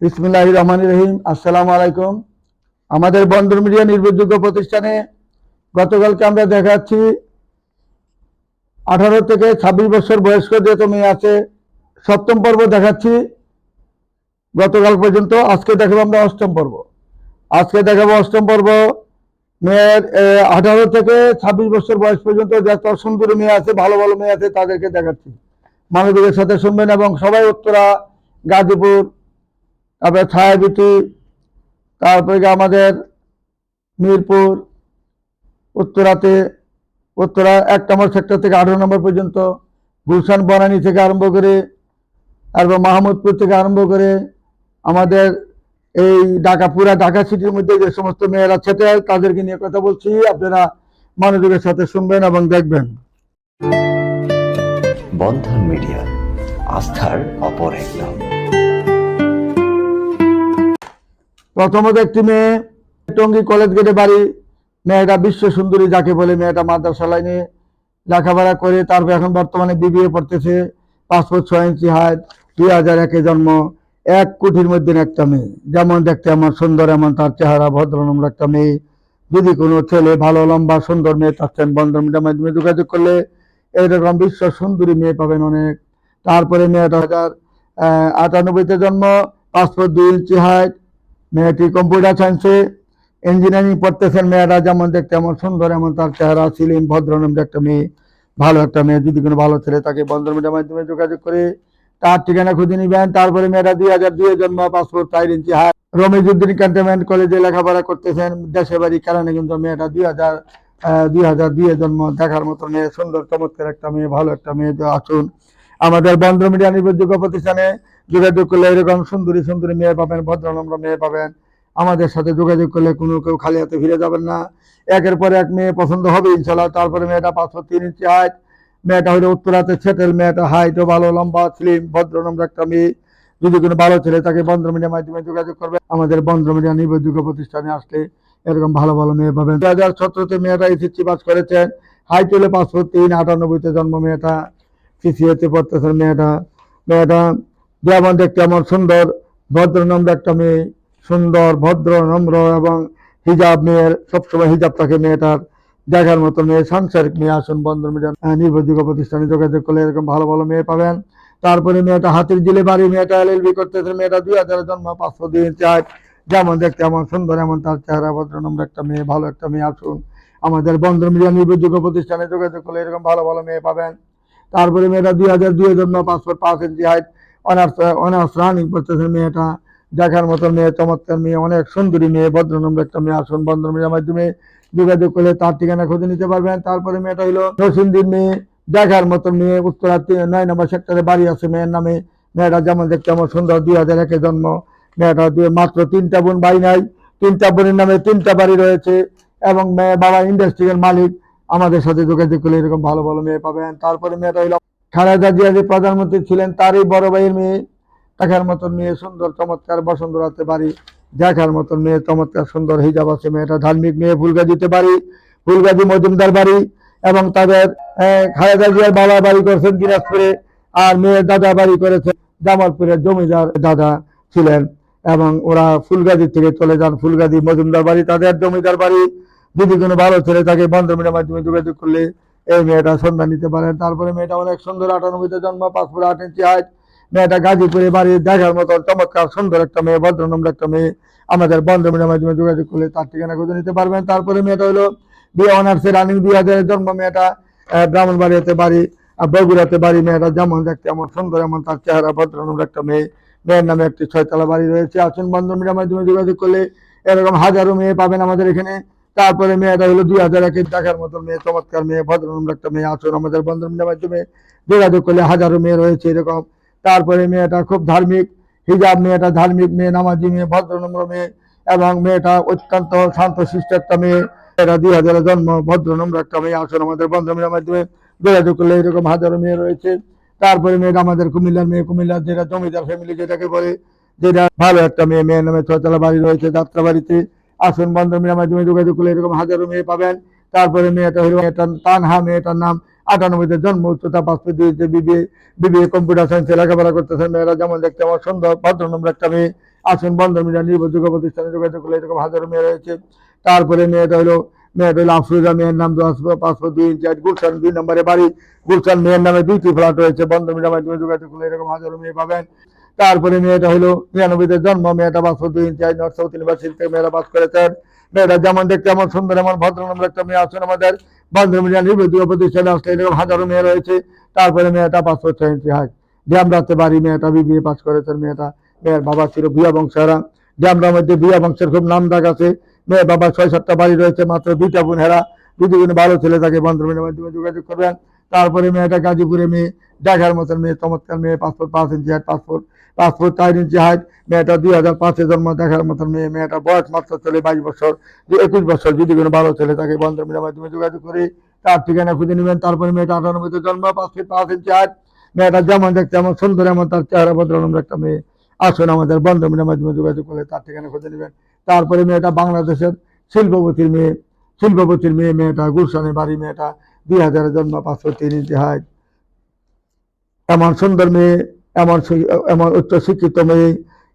বিসমিল্লাহ রহমান রহিম। আসসালামু আলাইকুম। আমাদের বন্দর মিডিয়া নির্ভরযোগ্য প্রতিষ্ঠানে গতকালকে আমরা দেখাচ্ছি, আঠারো থেকে ছাব্বিশ বছর বয়স্ক যত মেয়ে আছে, সপ্তম পর্ব দেখাচ্ছি। গতকাল পর্যন্ত, আজকে দেখাবো আমরা অষ্টম পর্ব। আজকে দেখাবো অষ্টম পর্ব। মেয়ের আঠারো থেকে ছাব্বিশ বছর বয়স পর্যন্ত যত সুন্দর মেয়ে আছে, ভালো ভালো মেয়ে আছে, তাদেরকে দেখাচ্ছি। মানবিকের সাথে শুনবেন এবং সবাই উত্তরা, গাজীপুর তারপরে ছায়াবিটি তারপরে আমাদের মিরপুর, উত্তরাতে, উত্তরা এক নম্বর সেক্টর থেকে আঠারো নম্বর পর্যন্ত, গুলশান, বনানী থেকে আরম্ভ করে, তারপর মাহমুদপুর থেকে আরম্ভ করে, আমাদের এই ঢাকা, পুরা ঢাকা সিটির মধ্যে যে সমস্ত মেয়েরা ছেটে তাদেরকে নিয়ে কথা বলছি। আপনারা মনোযোগের সাথে শুনবেন এবং দেখবেন। বন্ধন মিডিয়া, আস্থার অপর এক নাম প্রথমত একটি মেয়ে, টঙ্গী কলেজ গেটে বাড়ি। মেয়েটা বিশ্ব সুন্দরী যাকে বলে মেয়েটা মাদ্রাসা লাইনে লেখাপড়া করে, তারপর এখন বর্তমানে বিবিএ পড়তেছে। পাসপোর্ট ছয় ইঞ্চি হাইট দুই হাজার একে জন্ম, এক কোটির মধ্যে একটা মেয়ে। যেমন দেখতে এমন সুন্দর, এমন তার চেহারা ভদ্র নম্র একটা মেয়ে। যদি কোনো ছেলে ভালো, লম্বা, সুন্দর মেয়ে চাচ্ছেন বন্ধন মিডিয়ার মাধ্যমে যোগাযোগ করলে এইরকম বিশ্ব সুন্দরী মেয়ে পাবেন অনেক। তারপরে মেয়েটা হাজার আটানব্বইতে জন্ম পাসপোর্ট দুই ইঞ্চি হাইট মেয়েটি কম্পিউটার সায়েন্সে ইঞ্জিনিয়ারিং পড়তেছেন। মেয়েরা যেমন দেখতে এমন সুন্দর, এমন তার চেহারা ছিলেন ভদ্রনম্র একটা মেয়ে, ভালো একটা মেয়ে। যদি কোনো ভালো ছেলে তাকে বন্ধন মিডিয়ার মাধ্যমে যোগাযোগ করে তার ঠিকানা খুঁজে নিবেন। তারপরে মেয়েরা দুই হাজার দুই জন্ম, পাসপোর্ট, চার ইঞ্চি হাত রমিজুদ্দিন ক্যান্টনমেন্ট কলেজে লেখাপড়া করতেছেন। দেশে বাড়ি কারণে কিন্তু মেয়েটা দুই হাজার দুই হাজার দুই জন্ম। দেখার মতো মেয়ে, সুন্দর, চমৎকার একটা মেয়ে, ভালো একটা মেয়ে। আসুন আমাদের বন্ধ মিডিয়া নির্ভরযোগ্য প্রতিষ্ঠানে যোগাযোগ করলে এরকম সুন্দরী সুন্দরী মেয়ে পাবেন ভদ্র ভদ্রনম্র মেয়ে পাবেন। আমাদের সাথে যোগাযোগ করলে কোনো কেউ খালি হাতে ফিরে যাবেন না। একের পর এক মেয়ে পছন্দ হবে ইনশাল্লাহ তারপরে মেয়েটা পাঁচশো তিন ইঞ্চি হাইট মেয়েটা হলো উত্তরাতে ছেটেল মেয়েটা হাইটও ভালো, লম্বা স্লিম ভদ্রনম্র একটা মেয়ে। যদি কোনো ভালো ছেলে তাকে বন্ধ মিডিয়ার মাধ্যমে যোগাযোগ করবে, আমাদের বন্ধ মিডিয়া নির্ভরযোগ্য প্রতিষ্ঠানে আসলে এরকম ভালো ভালো মেয়ে পাবেন। দু হাজার সতেরোতে মেয়েটা এসএসসি পাস করেছেন হাইট হলে পাঁচশো তিন, আটানব্বইতে জন্ম মেয়েটা। সিসিএতে পড়তেছেন মেয়েটা। মেয়েটা যেমন দেখতে আমার সুন্দর ভদ্র নম্র একটা মেয়ে সুন্দর ভদ্র নম্র এবং হিজাব মেয়ের সবসময় হিজাব থাকে মেয়েটার। দেখার মতো মেয়ে সাংসারিক মেয়ে আসুন বন্ধন মিডিয়া নির্ভরযোগ্য প্রতিষ্ঠানে যোগাযোগ করলে এরকম ভালো ভালো মেয়ে পাবেন। তারপরে মেয়েটা হাতির জিলে বাড়ি মেয়েটা এল এলবি করতেছে মেয়েটা দুই হাজার জন্ম পাঁচশো ইঞ্চি height, যেমন দেখতে এমন সুন্দর এমন তার চেহারা ভদ্র নম্র একটা মেয়ে ভালো একটা মেয়ে আসুন। আমাদের বন্ধন মিডিয়া নির্ভরযোগ্য প্রতিষ্ঠানে যোগাযোগ করলে এরকম ভালো ভালো মেয়ে পাবেন। তারপরে মেয়েটা দুই হাজার দুই পাসপোর্ট পাঁচ inch height honours honours running করতেছে মেয়েটা। দেখার মতো মেয়ে, চমৎকার মেয়ে, অনেক সুন্দরী মেয়ে, ভদ্রনম্র একটা মেয়ে, আসুন মেয়ের মাধ্যমে যোগাযোগ করলে তার ঠিকানা খুঁজে নিতে পারবেন। তারপরে মেয়েটা হলো নসিন্দির মেয়ে, দেখার মতো মেয়ে, উত্তরা নয় নম্বর সেক্টরে বাড়ি আছে মেয়ের নামে। মেয়েটা যেমন দেখতে আমার সুন্দর, দুই হাজার একে জন্ম। মেয়েটা দুই, মাত্র তিনটা বোন, বাড়ি নাই। তিনটা বোনের নামে তিনটা বাড়ি রয়েছে এবং মেয়ে বাবা ইন্ডাস্ট্রিয়াল মালিক। আমাদের সাথে যোগাযোগ করলে এরকম ভালো ভালো মেয়ে পাবেন। তারপরে মেয়েটা হলো খালেদা জিয়া, যে প্রধানমন্ত্রী ছিলেন, তারই বড় ভাইয়ের মেয়ে। দেখার মতন মেয়ে সুন্দর, চমৎকার বসন্তরাতে বাড়ি। দেখার মতন মেয়ে, চমৎকার, সুন্দর হিজাব আছে মেয়েটা। ধার্মিক মেয়ে ফুলগাজিতে বাড়ি, ফুলগাজি মজুমদার বাড়ি এবং তাদের খালেদা জিয়ার বাবা বাড়ি করেছেন দিনাজপুরে আর মেয়ের দাদা বাড়ি করেছেন জামালপুরের জমিদার দাদা ছিলেন এবং ওরা ফুলগাজি থেকে চলে যান। ফুলগাজি মজুমদার বাড়ি, তাদের জমিদার বাড়ি। যদি কোনো ভালো ছেলে তাকে বন্ধমিনের মাধ্যমে যোগাযোগ করলে এই মেয়েটা সন্ধান নিতে পারেন তারপরে মেয়েটা অনেক সুন্দর আটানব্বইতে জন্ম পাসপোর্ট আট ইঞ্চি হাইট মেয়েটা গাজীপুরে বাড়ি, দেখার মতো চমৎকার, সুন্দর একটা মেয়ে, ভদ্রনম্র একটা মেয়ে। আমাদের বন্ধমিনের মাধ্যমে যোগাযোগ করলে তার ঠিকানা খুঁজে নিতে পারবেন। তারপরে মেয়েটা হলো বিয়ে অনার্সে রানিং দুই হাজারের জন্ম মেয়েটা ব্রাহ্মণবাড়িয়াতে বাড়ি বগুড়াতে বাড়ি। মেয়েটা যেমন দেখতে এমন সুন্দর, এমন তার চেহারা, ভদ্রনম্র একটা মেয়ে। মেয়ের নামে একটি ছয়তলা বাড়ি রয়েছে। আসুন বন্ধমিনের মাধ্যমে যোগাযোগ করলে এরকম হাজারো মেয়ে পাবেন আমাদের এখানে। তারপরে মেয়েটা হলো দুই হাজার একের দেখার মতো মেয়ে, চমৎকার মেয়ে ভদ্রনম্র একটা মেয়ে আসুন আমাদের বন্ধমিনের মাধ্যমে। যোগাযোগ করলে হাজারো মেয়ে রয়েছে এরকম। তারপরে মেয়েটা খুব ধার্মিক, হিজাব মেয়েটা ধার্মিক মেয়ে, নামাজি মেয়ে, ভদ্রনম্র মেয়ে এবং মেয়েটা অত্যন্ত শান্ত, শিষ্ট একটা মেয়ে। মেয়েটা দুই হাজারের জন্ম, ভদ্রনম্র একটা মেয়ে আসুন আমাদের বন্ধমিনের মাধ্যমে। যোগাযোগ করলে এরকম হাজারো মেয়ে রয়েছে। তারপরে মেয়েটা আমাদের কুমিল্লার মেয়ে, কুমিল্লার যেটা জমিদার ফ্যামিলি যেটাকে বলে, যেটা ভালো একটা মেয়ে, মেয়ের নামে ছয়তলা বাড়ি রয়েছে যাত্রা বাড়িতে আসুন বন্ধমিনের মাধ্যমে যোগাযোগ করলে এরকম হাজারো মেয়ে পাবেন। তারপরে মেয়েটা হলো তানহা, মেয়েটার নাম আটানব্বইতে জন্ম, উচ্চতা পাঁচ ফিট দিয়েছে বিবিএ বিবিএ কম্পিউটার সায়েন্সে লেখাপড়া করতেছেন। মেয়েরা যেমন দেখতে আমার সুন্দর ভদ্রনম্র একটা মেয়ে। আসুন বন্ধন মিডিয়া নির্ভরযোগ্য প্রতিষ্ঠানে যোগাযোগ করলে এরকম হাজারো মেয়ে রয়েছে। তারপরে মেয়েটা হলো মেয়েটা হলো আফরোজা, মেয়ের নাম দশ পাঁচশো দুই ইঞ্চি আট গুলশান দুই নম্বরে বাড়ি। গুলশান মেয়ের নামে দুইটি ফ্ল্যাট রয়েছে। বন্ধ মাধ্যমে যোগাযোগ করলে এরকম হাজারো মেয়ে পাবেন। তারপরে মেয়েটা হলো নিরানব্বইতে জন্ম, মেয়েটা পাঁচশো দুই ইঞ্চি আট নর্থ ইউনিভার্সিটি থেকে মেয়েরা পাস করেছেন। মেয়েটা যেমন দেখতে এমন সুন্দর, এমন ভদ্র নম্বর একটা মেয়ে আছেন আমাদের মিডিয়া নির্ভরযোগ্য প্রতিষ্ঠানে আসলে এরকম হাজারো মেয়ে রয়েছে। তারপরে মেয়েটা পাঁচশো ছয় ইঞ্চি হাইট ড্যামরাতে বাড়ি মেয়েটা বিবিএ পাস করেছেন, মেয়েটা, মেয়ের বাবা ছিল ভুয়া বংশেরা ড্যামরার মধ্যে ভুয়া বংশের খুব নাম ডাক আছে। মেয়ের বাবা ছয় সাতটা বাড়ি রয়েছে, মাত্র দুইটা বোন হেরা দুটি বোন ভালো ছেলে থাকে বন্ধুমিনের মাধ্যমে যোগাযোগ করবেন। তারপরে মেয়েটা গাজীপুরে মেয়ে, দেখার মতন মেয়ে, চমৎকার মেয়ে পাসপোর্ট পাঁচ ইঞ্চি হাইট পাসপোর্ট পাসপোর্ট চার ইঞ্চি হাইট মেয়েটা দুই হাজার পাঁচে জন্ম, দেখার মতন মেয়ে, মেয়েটা বয়স মাত্র চলে বাইশ বছর একুশ বছর, যদি কোনো ভালো ছেলে থাকে বন্ধুমিনের মাধ্যমে যোগাযোগ করে তার ঠিকানা খুঁজে নেবেন। তারপরে মেয়েটা আটানব্বইতে জন্ম ফিট পাঁচ ইঞ্চি হাইট মেয়েটা যেমন দেখতে এমন সুন্দর, এমন তার চেহারা ভদ্রনম্র একটা মেয়ে। আসুন আমাদের বন্ধ বন্ধমিনের মাধ্যমে যোগাযোগ করলে তার ঠিকানা খুঁজে নেবেন। তারপরে মেয়েটা বাংলাদেশের শিল্পপতির মেয়ে শিল্পপতির মেয়ে, মেয়েটা গুলশানের বাড়ি মেয়েটা দুই হাজারের জন্ম পাঁচশো তিন ইঞ্চি হাইট এমন সুন্দর মেয়ে, এমন এমন উচ্চ শিক্ষিত মেয়ে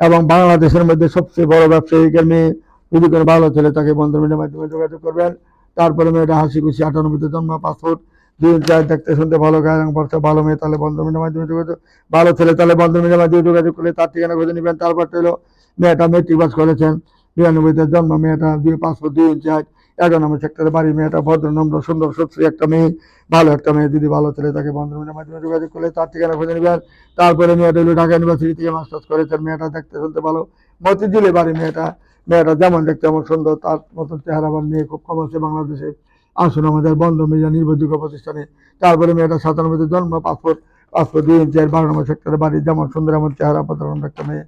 এবং বাংলাদেশের মধ্যে সবচেয়ে বড় ব্যবসায়িকের মেয়ে। যদি কোনো ভালো ছেলে তাকে বন্ধমিনের মাধ্যমে যোগাযোগ করবেন। তারপরে মেয়েটা হাসি খুশি আটানব্বইতে জন্ম পাসপোর্ট দুই চার দেখতে, শুনতে ভালো গায়ে রং পড়তে ভালো মেয়ে, তাহলে বন্ধমিনের মাধ্যমে যোগাযোগ ভালো ছেলে, তাহলে বন্ধমিনের মাধ্যমে যোগাযোগ করলে তার ঠিকানা খুঁজে নেবেন। তারপর হলো মেয়েটা মেট্রিক পাস করেছেন। বিরানব্বইতে জন্ম, মেয়েটা দুই পাসপোর্ট দুই ইঞ্চি হাইট এগারো নম্বর সেক্টরে বাড়ি মেয়েটা ভদ্র, নম্র, সুন্দর, সুশ্রী একটা মেয়ে, ভালো একটা মেয়ে যদি ভালো ছেলে, তাকে বন্ধমিনের মাধ্যমে যোগাযোগ করলে তার ঠিকানা খুঁজে নেবেন। তারপরে মেয়েটা হলো ঢাকা ইউনিভার্সিটি থেকে মাস্টার্স করেছেন মেয়েটা, দেখতে শুনতে ভালো। মতিঝিলে বাড়ি মেয়েটা মেয়েটা যেমন দেখতে এমন সুন্দর, তার মতন চেহারাবান মেয়ে খুব কম আছে বাংলাদেশে। আসুন আমাদের বন্ধ মিডিয়া নির্ভরযোগ্য প্রতিষ্ঠানে। তারপরে মেয়েটা সাতানব্বইতে জন্ম, পাসপোর্ট পাসপোর্ট দুই ইঞ্চি বারো নম্বর সেক্টরে বাড়ি যেমন সুন্দর, এমন চেহারা পাতার একটা মেয়ে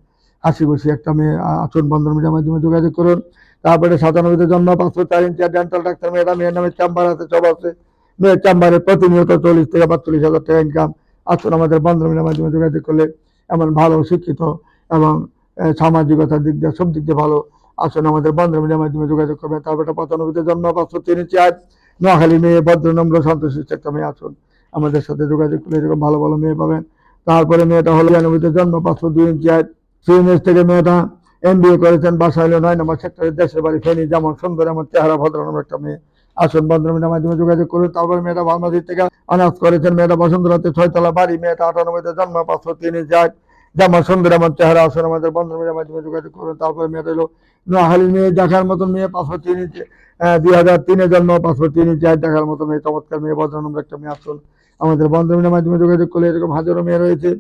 হাসি খুশি একটা মেয়ে। আসুন বন্ধন মিডিয়ার মাধ্যমে যোগাযোগ করুন। তারপরে সাতানব্বইতে জন্ম পাসপোর্ট চার ইঞ্চি ডেন্টাল ডাক্তার মেয়েটা মেয়ের নামে চেম্বার আছে, সব আছে। মেয়ের চেম্বারে প্রতিনিয়ত চল্লিশ থেকে পাঁচচল্লিশ হাজার টাকা ইনকাম আসুন আমাদের বন্ধন মিডিয়ার মাধ্যমে যোগাযোগ করলে এমন ভালো, শিক্ষিত এবং সামাজিকতার দিক দিয়ে, সব দিক দিয়ে ভালো। আসুন আমাদের বন্ধন মিডিয়ার মাধ্যমে যোগাযোগ করবেন তারপরে পঁচানব্বইতে জন্ম পাঁচশো তিন ইঞ্চি আর নোয়াখালী মেয়ে, ভদ্র, নম্র সন্তোষিষ্ট একটা মেয়ে, আসুন আমাদের সাথে যোগাযোগ করলে এরকম ভালো ভালো মেয়ে পাবেন। তারপরে মেয়েটা হলো জানুয়ারিতে জন্ম পাঁচশো দুই ইঞ্চি হাইট সিএমএস থেকে মেয়েটা এম বি এ করেছেন বাসা হলো নয় নম্বর সেক্টরের দেশের বাড়ি ফেনি, যেমন সুন্দর, এমন চেহারা ভদ্র নম্র একটা মেয়ে। আসুন বন্ধুমিনের মাধ্যমে যোগাযোগ করুন। তারপরে মেয়েটা ফার্মাসি থেকে অনার্স করেছেন, মেয়েটা বসন্তরাতে ছয়তলা বাড়ি, মেয়েটা আটানব্বইতে জন্ম, পাঁচশো তিনি হাইট যেমন সুন্দর, এমন চেহারা, আসুন আমাদের বন্ধুমিনের মাধ্যমে যোগাযোগ করুন। তারপরে মেয়েটা হলো নোয়াখালী, মেয়ে দেখার মতন মেয়ে, পাঁচশো তিন দুই হাজার তিনে জন্ম, পাঁচশো তিন হাইট দেখার মতো মেয়ে, চমৎকার মেয়ে ভদ্রনম্র একটা মেয়ে, আসুন আমাদের বন্ধুমিনের মাধ্যমে যোগাযোগ করলে এরকম হাজারো মেয়ে রয়েছে।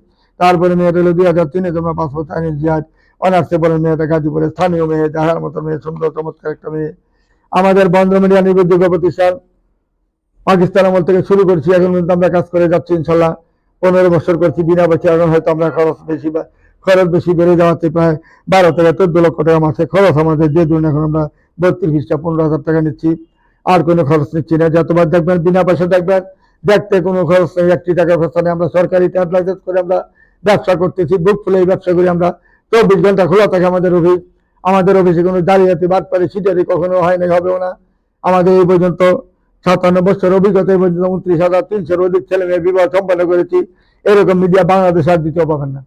তারপরে মেয়েটা হলো দুই হাজার তিনে জন্ম, পাঁচশো ইঞ্চি হাইট অনার্সে পড়েন মেয়েটা গাজীপুরে স্থানীয় মেয়ে দেখার মতো মেয়ে, সুন্দর, চমৎকার একটা মেয়ে। আমাদের বন্ধ মিডিয়া নির্ভরযোগ্য প্রতিষ্ঠান পাকিস্তান আমল থেকে শুরু করছি, এখন কিন্তু আমরা কাজ করে যাচ্ছি, ইনশাল্লাহ পনেরো বছর করছি, বিনা বছর এখন হয়তো আমরা খরচ বেশি বা- খরচ বেশি বেড়ে যাওয়াতে প্রায় বারো থেকে চোদ্দ লক্ষ টাকা মাসে খরচ আমাদের যে ধরুন এখন আমরা বত্রিশটা পনেরো হাজার টাকা নিচ্ছি। আর কোনো খরচ নিচ্ছি না, যতবার দেখবেন বিনা পয়সা দেখবেন, দেখতে কোনো খরচ নেই, একটি টাকা খরচ নেই, আমরা সরকারি ট্যাব লাইসেন্স করে আমরা ব্যবসা করতেছি, বুক ফুলে এই ব্যবসা করি আমরা। চব্বিশ ঘণ্টা খোলা থাকে আমাদের অফিস। আমাদের অফিসে কোনো জালিয়াতি বাদ পারে সিটারি কখনো হয় নাই, হবেও না। আমাদের এই পর্যন্ত সাতান্ন বছর অভিজ্ঞতা, এই পর্যন্ত উনত্রিশ হাজার তিনশোর অধিক ছেলে মেয়ে বিবাহ সম্পন্ন করেছি। এরকম মিডিয়া বাংলাদেশ আর দ্বিতীয় পাবেন না।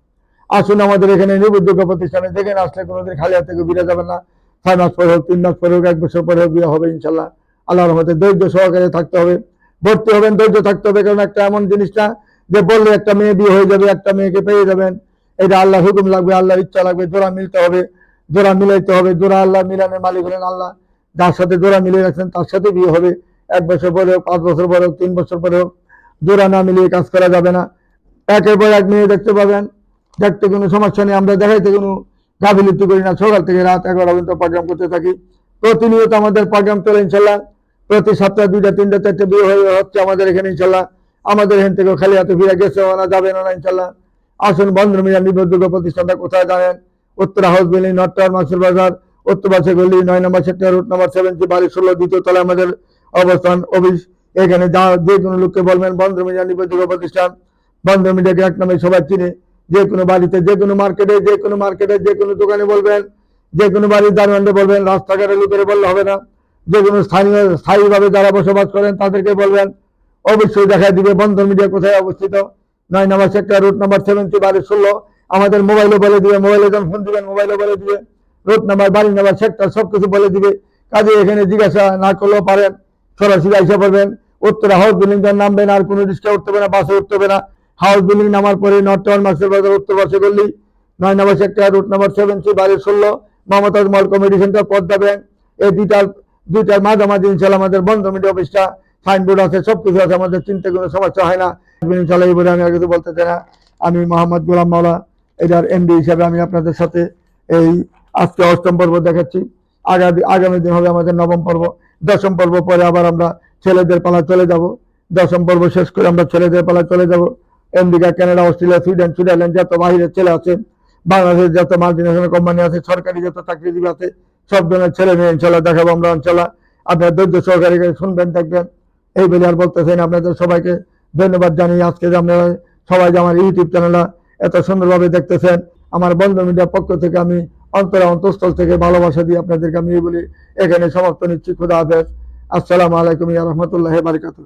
আসুন আমাদের এখানে নির্ভরযোগ্য প্রতিষ্ঠানে যেখানে আসলে কোনোদিন খালি হাত থেকে ফিরে যাবেন না। ছয় মাস পরে হোক, তিন মাস পরে হোক, এক বছর পরে হোক বিয়ে হবে ইনশাল্লাহ। আল্লাহর রহমতে ধৈর্য সহকারে থাকতে হবে। ভর্তি হবেন, ধৈর্য থাকতে হবে, কারণ একটা এমন জিনিসটা যে বললে একটা মেয়ে বিয়ে হয়ে যাবে, একটা মেয়েকে পেয়ে যাবেন। এটা আল্লাহ হুকুম লাগবে আল্লাহ ইচ্ছা লাগবে, জোড়া মিলতে হবে, জোড়া মিলাইতে হবে, জোড়া আল্লাহ মিলানের মালিক হলেন আল্লাহ। যার সাথে জোড়া মিলিয়ে রাখছেন, তার সাথে বিয়ে হবে। এক বছর পরে হোক, পাঁচ বছর পরে হোক, তিন বছর পরে হোক, জোড়া না মিলিয়ে কাজ করা যাবে না। একের পর এক মেয়ে দেখতে পাবেন। দেখতে কোনো সমস্যা নেই, আমরা দেখাইতে কোনো গাফিলিতি করি না। সকাল থেকে রাত এগারো পর্যন্ত প্রোগ্রাম করতে থাকি। প্রতিনিয়ত আমাদের প্রোগ্রাম চলে ইনশাল্লাহ। প্রতি সপ্তাহে দুইটা, তিনটা, চারটে বিয়ে হয়ে হচ্ছে আমাদের এখানে ইনশাল্লাহ। আমাদের এখান থেকে খালি হাতে ফিরে গেছে না যাবে না ইনশাল্লাহ। আসুন বন্ধন মিলিয়া নির্ভরযোগ্য প্রতিষ্ঠানটা কোথায় জানেন? উত্তর হাউস বিল্ডিং নর্থ টাওয়ার মাসুর বাজার, উত্তর পাশে গলি, নয় number sector route number seventy বাড়ি ষোলো, দ্বিতীয় তলায় আমাদের অবস্থান, অফিস। এখানে যা যে কোনো লোককে বলবেন বন্ধ মিলিয়া নির্ভরযোগ্য প্রতিষ্ঠান বন্ধন মিডিয়াকে এক নামে সবাই চিনে। যে কোনো বাড়িতে, যে কোনো মার্কেটে যে কোনো মার্কেটে যে কোনো দোকানে বলবেন, যে কোনো বাড়ির দারোয়ানকে বলবেন, রাস্তাঘাটে লোকের বললে হবে না। যে কোনো স্থানীয়, স্থায়ীভাবে যারা বসবাস করেন, তাদেরকে বলবেন, অবশ্যই দেখা দিবে বন্ধন মিডিয়া কোথায় অবস্থিত? নয় number sector route number seventy বাড়ি ষোলো। আমাদের মোবাইলে বলে দিবে মোবাইলে যখন ফোন দিবেন মোবাইলে বলে দিবে। রোড নাম্বার বাড়ি নাম্বার সেক্টর সবকিছু বলে দিবে। কাজে এখানে জিজ্ঞাসা না করলেও পারেন, সরাসরি আইসা পড়বেন। উত্তরা হাউস বিল্ডিং নামবেন, আর কোনো রিক্সা উঠতে হবে না বাসে উঠতে হবে না। হাউস বিল্ডিং নামার পরে নর্থ টাউন মার্কেট বাজার উত্তর পাশে করলেই নয় number sector route number seventy বাড়ির ষোলো। Mumtaz mall comedy centre Padma bank এই দুইটার দুইটার মাঝামাঝি ইনশাল্লাহ আমাদের বন্ধ মিডিয়া অফিসটা সাইনবোর্ড আছে সব কিছু আছে, আমাদের চিন্তা কোনো সমস্যা হয় না। এই বলে আমি কিছু বলতে চাই না। আমি মোহাম্মদ গোলাম মাওলা, এটার এমডি হিসাবে আমি আপনাদের সাথে এই আজকে অষ্টম পর্ব দেখাচ্ছি। আগামী আগামী দিন হবে আমাদের নবম পর্ব। দশম পর্ব পরে আবার আমরা ছেলেদের পালা চলে যাব। দশম পর্ব শেষ করে আমরা ছেলেদের পালা চলে যাব। America Canada, Australia, Sweden, Switzerland, যত বাহিরের ছেলে আছে, বাংলাদেশের যত মাল্টিনেশনাল কোম্পানি আছে, সরকারি যত চাকরিজীবী আছে, সব ধরনের ছেলে মেয়ে ইনশাল্লাহ দেখাবো আমরা ইনশাল্লাহ আপনার ধৈর্য সহকারে শুনবেন, দেখবেন। এই বলে আর বলতেছেন আপনাদের সবাইকে ধন্যবাদ জানি আজকে যে আপনারা সবাই যে আমার ইউটিউব চ্যানেলটা এত সুন্দরভাবে দেখতেছেন, আমার বন্ধু মিডিয়ার পক্ষ থেকে আমি অন্তরা অন্তঃস্থল থেকে ভালোবাসা দিয়ে আপনাদেরকে আমি এই বলি, এখানে সমাপ্ত নিচ্ছি, খুদা হাফেজ। আসসালামু আলাইকুম, ইয়া রহমতুল্লাহ বারকাতুহ।